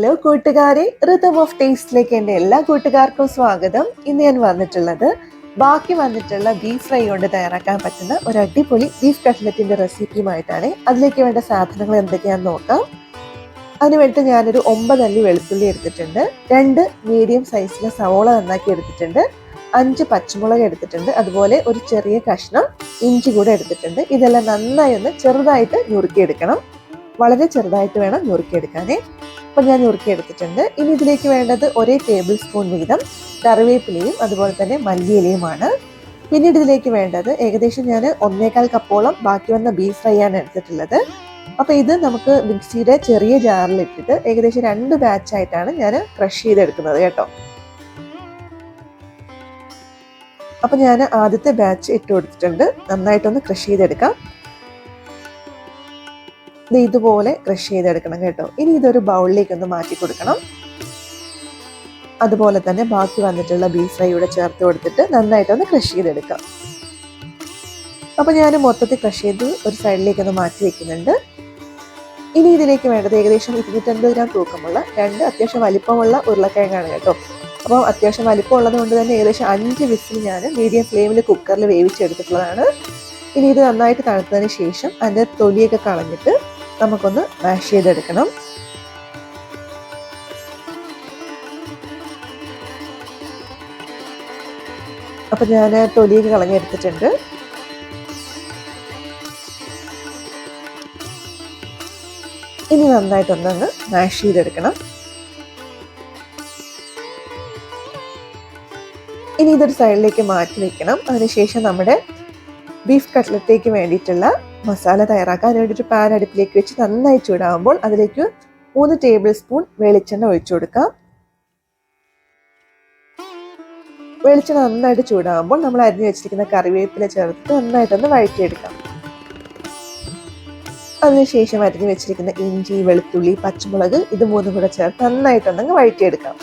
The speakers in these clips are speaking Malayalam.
ഹലോ കൂട്ടുകാരെ റിതം ഓഫ് ടേസ്റ്റിലേക്ക് എന്റെ എല്ലാ കൂട്ടുകാർക്കും സ്വാഗതം. ഇന്ന് ഞാൻ വന്നിട്ടുള്ളത് ബാക്കി വന്നിട്ടുള്ള ബീഫ് ഫ്രൈ കൊണ്ട് തയ്യാറാക്കാൻ പറ്റുന്ന ഒരു അടിപൊളി ബീഫ് കട്ട്ലറ്റിന്റെ റെസിപ്പിയുമായിട്ടാണ് അതിലേക്ക് വേണ്ട സാധനങ്ങൾ എന്തൊക്കെയാണെന്ന് നോക്കാം. അതിന് വേണ്ടിയിട്ട് ഞാനൊരു ഒമ്പത് അല്ലി വെളുത്തുള്ളി എടുത്തിട്ടുണ്ട്. രണ്ട് മീഡിയം സൈസിലെ സവോള നന്നാക്കി എടുത്തിട്ടുണ്ട്. അഞ്ച് പച്ചമുളക് എടുത്തിട്ടുണ്ട്. അതുപോലെ ഒരു ചെറിയ കഷ്ണം ഇഞ്ചി കൂടെ എടുത്തിട്ടുണ്ട്. ഇതെല്ലാം നന്നായി ഒന്ന് ചെറുതായിട്ട് ഞുറുക്കിയെടുക്കണം. വളരെ ചെറുതായിട്ട് വേണം നുറുക്കിയെടുക്കാനേ അപ്പം ഞാൻ നുറുക്കിയെടുത്തിട്ടുണ്ട് ഇനി ഇതിലേക്ക് വേണ്ടത് ഒരേ ടേബിൾ സ്പൂൺ വീതം കറിവേപ്പിലയും അതുപോലെ തന്നെ മല്ലിയിലയുമാണ്. പിന്നീട് ഇതിലേക്ക് വേണ്ടത് ഏകദേശം ഞാൻ ഒന്നേകാൽ കപ്പോളം ബാക്കി വന്ന ബീഫ് ഫ്രൈ ആണ് എടുത്തിട്ടുള്ളത്. അപ്പോൾ ഇത് നമുക്ക് മിക്സിയുടെ ചെറിയ ജാറിൽ ഇട്ടിട്ട് ഏകദേശം രണ്ട് ബാച്ചായിട്ടാണ് ഞാൻ ക്രഷ് ചെയ്തെടുക്കുന്നത് കേട്ടോ. അപ്പം ഞാൻ ആദ്യത്തെ ബാച്ച് ഇട്ട് കൊടുത്തിട്ടുണ്ട്. നന്നായിട്ടൊന്ന് ക്രഷ് ചെയ്തെടുക്കാം. ഇത് ഇതുപോലെ ക്രഷ് ചെയ്തെടുക്കണം കേട്ടോ. ഇനി ഇതൊരു ബൗളിലേക്ക് ഒന്ന് മാറ്റി കൊടുക്കണം. അതുപോലെ തന്നെ ബാക്കി വന്നിട്ടുള്ള ബീഫ് ഫ്രൈ ഇവിടെ ചേർത്ത് കൊടുത്തിട്ട് നന്നായിട്ടൊന്ന് ക്രഷ് ചെയ്തെടുക്കാം. അപ്പോൾ ഞാൻ മൊത്തത്തിൽ ക്രഷ് ചെയ്ത് ഒരു സൈഡിലേക്ക് ഒന്ന് മാറ്റി വെക്കുന്നുണ്ട്. ഇനി ഇതിലേക്ക് വേണ്ടത് ഏകദേശം ഇരുന്നൂറ്റൻപത് ഗ്രാം തൂക്കമുള്ള രണ്ട് അത്യാവശ്യം വലിപ്പമുള്ള ഉരുളക്കിഴങ്ങാണ് കേട്ടോ. അപ്പോൾ അത്യാവശ്യം വലിപ്പം ഉള്ളത് കൊണ്ട് തന്നെ ഏകദേശം അഞ്ച് വിസിൽ ഞാൻ മീഡിയം ഫ്ലെയിമിൽ കുക്കറിൽ വേവിച്ചെടുത്തിട്ടുള്ളതാണ്. ഇനി ഇത് നന്നായിട്ട് തണുത്തതിന് ശേഷം അതിന്റെ തൊലിയൊക്കെ കളഞ്ഞിട്ട് നമുക്കൊന്ന് മാഷ് ചെയ്തെടുക്കണം. അപ്പം ഞാൻ തൊലിയിൽ കളഞ്ഞെടുത്തിട്ടുണ്ട്. ഇനി നന്നായിട്ടൊന്നങ്ങ് മാഷ് ചെയ്തെടുക്കണം. ഇനി ഇതൊരു സൈഡിലേക്ക് മാറ്റി വെക്കണം. അതിനുശേഷം നമ്മുടെ ബീഫ് കട്ട്ലറ്റേക്ക് വേണ്ടിയിട്ടുള്ള മസാല തയ്യാറാക്കാൻ വേണ്ടിയിട്ട് പാൻ അടുപ്പിലേക്ക് വെച്ച് നന്നായി ചൂടാകുമ്പോൾ അതിലേക്ക് മൂന്ന് ടേബിൾ സ്പൂൺ വെളിച്ചെണ്ണ ഒഴിച്ചു കൊടുക്കാം. വെളിച്ചെണ്ണ നന്നായിട്ട് ചൂടാകുമ്പോൾ നമ്മൾ അരിഞ്ഞു വെച്ചിരിക്കുന്ന കറിവേപ്പില ചേർത്ത് നന്നായിട്ടൊന്ന് വഴറ്റിയെടുക്കാം. അതിനുശേഷം അരിഞ്ഞു വെച്ചിരിക്കുന്ന ഇഞ്ചി വെളുത്തുള്ളി പച്ചമുളക് ഇത് മൂന്നും കൂടെ ചേർത്ത് നന്നായിട്ടൊന്നങ്ങ് വഴറ്റിയെടുക്കാം.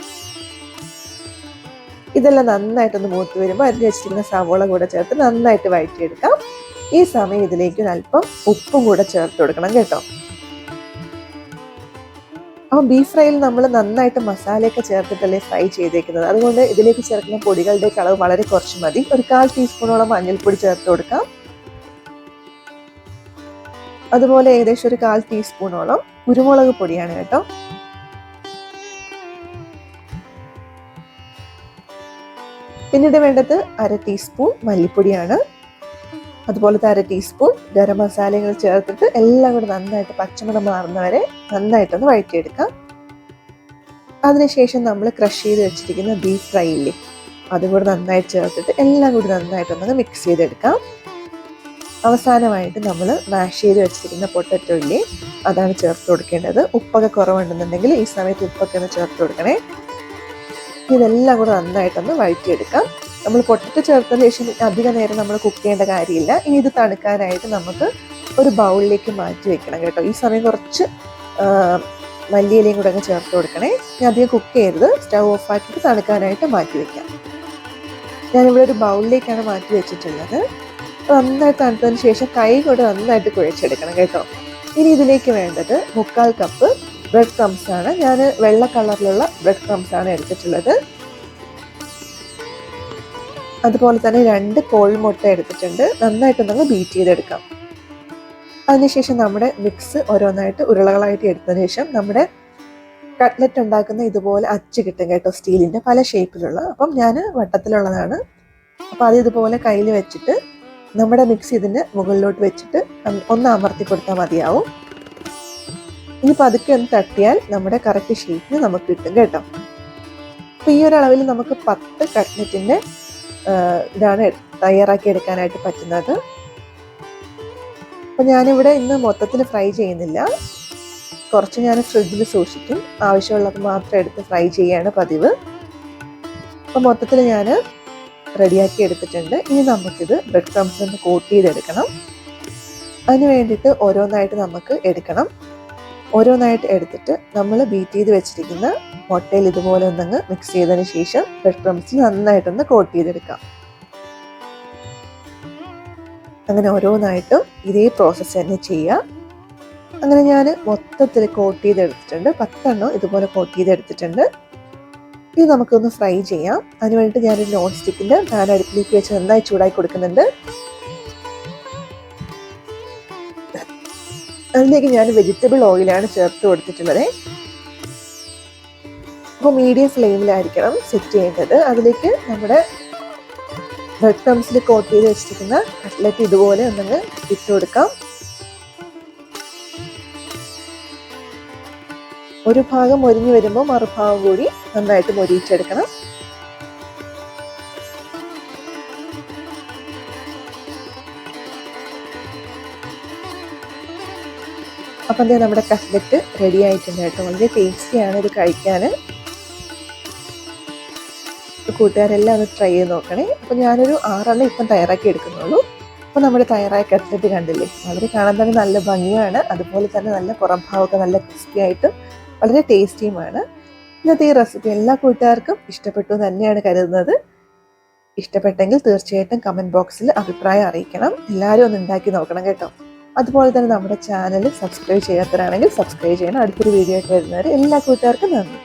ഇതെല്ലാം നന്നായിട്ടൊന്ന് മൂത്ത് വരുമ്പോൾ അരിഞ്ഞു വെച്ചിരിക്കുന്ന സവോള കൂടെ ചേർത്ത് നന്നായിട്ട് വഴറ്റിയെടുക്കാം. ഈ സമയം ഇതിലേക്ക് അല്പം ഉപ്പും കൂടെ ചേർത്ത് കൊടുക്കണം കേട്ടോ. അപ്പോൾ ബീഫ് ഫ്രൈയിൽ നമ്മൾ നന്നായിട്ട് മസാലയൊക്കെ ചേർത്തിട്ടല്ലേ ഫ്രൈ ചെയ്തേക്കുന്നത്. അതുകൊണ്ട് ഇതിലേക്ക് ചേർക്കുന്ന പൊടികളുടെ അളവ് വളരെ കുറച്ച് മതി. ഒരു കാൽ ടീസ്പൂണോളം മഞ്ഞൾപ്പൊടി ചേർത്ത് കൊടുക്കാം. അതുപോലെ ഏകദേശം ഒരു കാൽ ടീസ്പൂണോളം കുരുമുളക് പൊടിയാണ് കേട്ടോ. പിന്നീട് വേണ്ടത് അര ടീസ്പൂൺ മല്ലിപ്പൊടിയാണ്. അതുപോലത്തെ അര ടീസ്പൂൺ ഗരം മസാലകൾ ചേർത്തിട്ട് എല്ലാം കൂടെ നന്നായിട്ട് പച്ചമണം മാറുന്നവരെ നന്നായിട്ടൊന്ന് വഴറ്റിയെടുക്കാം. അതിനുശേഷം നമ്മൾ ക്രഷ് ചെയ്ത് വെച്ചിരിക്കുന്ന ബീഫ് ഫ്രൈ ഇല്ലേ അതും കൂടെ നന്നായിട്ട് ചേർത്തിട്ട് എല്ലാം കൂടി നന്നായിട്ടൊന്ന് മിക്സ് ചെയ്തെടുക്കാം. അവസാനമായിട്ട് നമ്മൾ മാഷ് ചെയ്ത് വെച്ചിരിക്കുന്ന പൊട്ടറ്റോ ഇല്ലേ അതാണ് ചേർത്ത് കൊടുക്കേണ്ടത്. ഉപ്പൊക്കെ കുറവുണ്ടെന്നുണ്ടെങ്കിൽ ഈ സമയത്ത് ഉപ്പൊക്കെ ഒന്ന് ചേർത്ത് കൊടുക്കണേ. ഇതെല്ലാം കൂടെ നന്നായിട്ടൊന്ന് വഴറ്റിയെടുക്കാം. നമ്മൾ പൊട്ടിട്ട് ചേർത്തതിന് ശേഷം അധിക നേരം നമ്മൾ കുക്ക് ചെയ്യേണ്ട കാര്യമില്ല. ഇനി ഇത് തണുക്കാനായിട്ട് നമുക്ക് ഒരു ബൗളിലേക്ക് മാറ്റി വെക്കണം കേട്ടോ. ഈ സമയം കുറച്ച് മല്ലിയിലയും കൂടെ അങ്ങ് ചേർത്ത് കൊടുക്കണേ. ഞാൻ അധികം കുക്ക് ചെയ്യരുത്. സ്റ്റൗ ഓഫ് ആക്കിയിട്ട് തണുക്കാനായിട്ട് മാറ്റി വെക്കാം. ഞാനിവിടെ ഒരു ബൗളിലേക്കാണ് മാറ്റി വെച്ചിട്ടുള്ളത്. നന്നായിട്ട് തണുത്തതിന് ശേഷം കൈ കൊണ്ട് നന്നായിട്ട് കുഴച്ചെടുക്കണം കേട്ടോ. ഇനി ഇതിലേക്ക് വേണ്ടത് മുക്കാൽ കപ്പ് ബ്രെഡ് ക്രംസ് ആണ്. ഞാൻ വെള്ള കളറിലുള്ള ബ്രെഡ് ക്രംസ് ആണ് എടുത്തിട്ടുള്ളത്. അതുപോലെ തന്നെ രണ്ട് കോഴിമുട്ട എടുത്തിട്ടുണ്ട്. നന്നായിട്ട് നമ്മൾ ബീറ്റ് ചെയ്തെടുക്കാം. അതിനുശേഷം നമ്മുടെ മിക്സ് ഓരോന്നായിട്ട് ഉരുളകളായിട്ട് എടുത്തതിന് ശേഷം നമ്മുടെ കട്ട്ലറ്റ് ഉണ്ടാക്കുന്ന ഇതുപോലെ അച്ച് കിട്ടും കേട്ടോ സ്റ്റീലിന്റെ പല ഷേപ്പിലുള്ള അപ്പം ഞാൻ വട്ടത്തിലുള്ളതാണ്. അപ്പോൾ അത് ഇതുപോലെ കയ്യിൽ വെച്ചിട്ട് നമ്മുടെ മിക്സ് ഇതിന്റെ മുകളിലോട്ട് വെച്ചിട്ട് ഒന്ന് അമർത്തി കൊടുത്താൽ മതിയാവും. ഇനി പതുക്കെ ഒന്ന് തട്ടിയാൽ നമ്മുടെ കറക്റ്റ് ഷേപ്പിന് നമുക്ക് കിട്ടും കേട്ടോ. അപ്പോൾ ഈ ഒരളവിൽ നമുക്ക് പത്ത് കട്ട്ലറ്റിന്റെ ഇതാണ് തയ്യാറാക്കി എടുക്കാനായിട്ട് പറ്റുന്നത്. അപ്പോൾ ഞാനിവിടെ ഇന്ന് മൊത്തത്തിൽ ഫ്രൈ ചെയ്യുന്നില്ല. കുറച്ച് ഞാൻ ഫ്രിഡ്ജിൽ സൂക്ഷിക്കും. ആവശ്യമുള്ളത് മാത്രം എടുത്ത് ഫ്രൈ ചെയ്യാണ് പതിവ്. അപ്പോൾ മൊത്തത്തിൽ ഞാൻ റെഡിയാക്കി എടുത്തിട്ടുണ്ട്. ഇനി നമുക്കിത് ബ്രെഡ് ക്രംസ് ഒന്ന് കോട്ട് ചെയ്തെടുക്കണം അതിന് വേണ്ടിയിട്ട് ഓരോന്നായിട്ട് നമുക്ക് എടുക്കണം. ഓരോന്നായിട്ട് എടുത്തിട്ട് നമ്മൾ ബീറ്റ് ചെയ്ത് വെച്ചിരിക്കുന്ന മുട്ടയിൽ ഇതുപോലെ ഒന്നങ്ങ് മിക്സ് ചെയ്തതിന് ശേഷം ബ്രെഡ് ക്രംസിൽ നന്നായിട്ടൊന്ന് കോട്ട് ചെയ്തെടുക്കാം. അങ്ങനെ ഓരോന്നായിട്ടും ഇതേ പ്രോസസ്സ് തന്നെ ചെയ്യാം. അങ്ങനെ ഞാൻ മൊത്തത്തിൽ കോട്ട് ചെയ്തെടുത്തിട്ടുണ്ട്. പത്തെണ്ണം ഇതുപോലെ കോട്ട് ചെയ്തെടുത്തിട്ടുണ്ട്. ഇത് നമുക്കൊന്ന് ഫ്രൈ ചെയ്യാം. അതിന് വേണ്ടിയിട്ട് ഞാനൊരു നോൺ സ്റ്റിക്കിന്റെ പാൻ അടുപ്പിലേക്ക് വെച്ച് നന്നായി ചൂടാക്കി കൊടുക്കുന്നുണ്ട്. അതിലേക്ക് ഞാൻ വെജിറ്റബിൾ ഓയിലാണ് ചേർത്ത് കൊടുത്തിട്ടുള്ളത്. അപ്പോൾ മീഡിയം ഫ്ലെയിമിലായിരിക്കണം സെറ്റ് ചെയ്യേണ്ടത്. അതിലേക്ക് നമ്മുടെ ബ്രെഡ് ക്രംസിൽ കോട്ട് ചെയ്ത് വെച്ചിരിക്കുന്ന കട്ട്ലറ്റ് ഇതുപോലെ ഒന്നങ്ങ് ഇട്ട് കൊടുക്കാം. ഒരു ഭാഗം മൊരിഞ്ഞു വരുമ്പോൾ മറുഭാഗം കൂടി നന്നായിട്ട് മൊരിയിച്ചെടുക്കണം. അപ്പം എന്താ നമ്മുടെ കട്ട്ലറ്റ് റെഡി ആയിട്ടുണ്ട് കേട്ടോ. വളരെ ടേസ്റ്റിയാണ് ഇത് കഴിക്കാൻ. കൂട്ടുകാരെല്ലാം ഒന്ന് ട്രൈ ചെയ്ത് നോക്കണേ. അപ്പം ഞാനൊരു ആറെണ്ണം ഇപ്പം തയ്യാറാക്കി എടുക്കുന്നുള്ളൂ. അപ്പോൾ നമ്മുടെ തയ്യാറായ കട്ട്ലറ്റ് കണ്ടില്ലേ? വളരെ കാണാൻ തന്നെ നല്ല ഭംഗിയാണ്. അതുപോലെ തന്നെ നല്ല പുറം ഭാവമൊക്കെ നല്ല ക്രിസ്പി ആയിട്ടും വളരെ ടേസ്റ്റിയുമാണ് ഇന്നത്തെ ഈ റെസിപ്പി എല്ലാ കൂട്ടുകാർക്കും ഇഷ്ടപ്പെട്ടു തന്നെയാണ് കരുതുന്നത്. ഇഷ്ടപ്പെട്ടെങ്കിൽ തീർച്ചയായിട്ടും കമന്റ് ബോക്സിൽ അഭിപ്രായം അറിയിക്കണം. എല്ലാവരും ഒന്ന് ഉണ്ടാക്കി നോക്കണം കേട്ടോ. അതുപോലെ തന്നെ നമ്മുടെ ചാനൽ സബ്സ്ക്രൈബ് ചെയ്യാത്തവരാണെങ്കിൽ സബ്സ്ക്രൈബ് ചെയ്യണം. അടുത്തൊരു വീഡിയോ ആയിട്ട് വരുന്നവർ എല്ലാ കൂട്ടുകാർക്കും നന്ദി.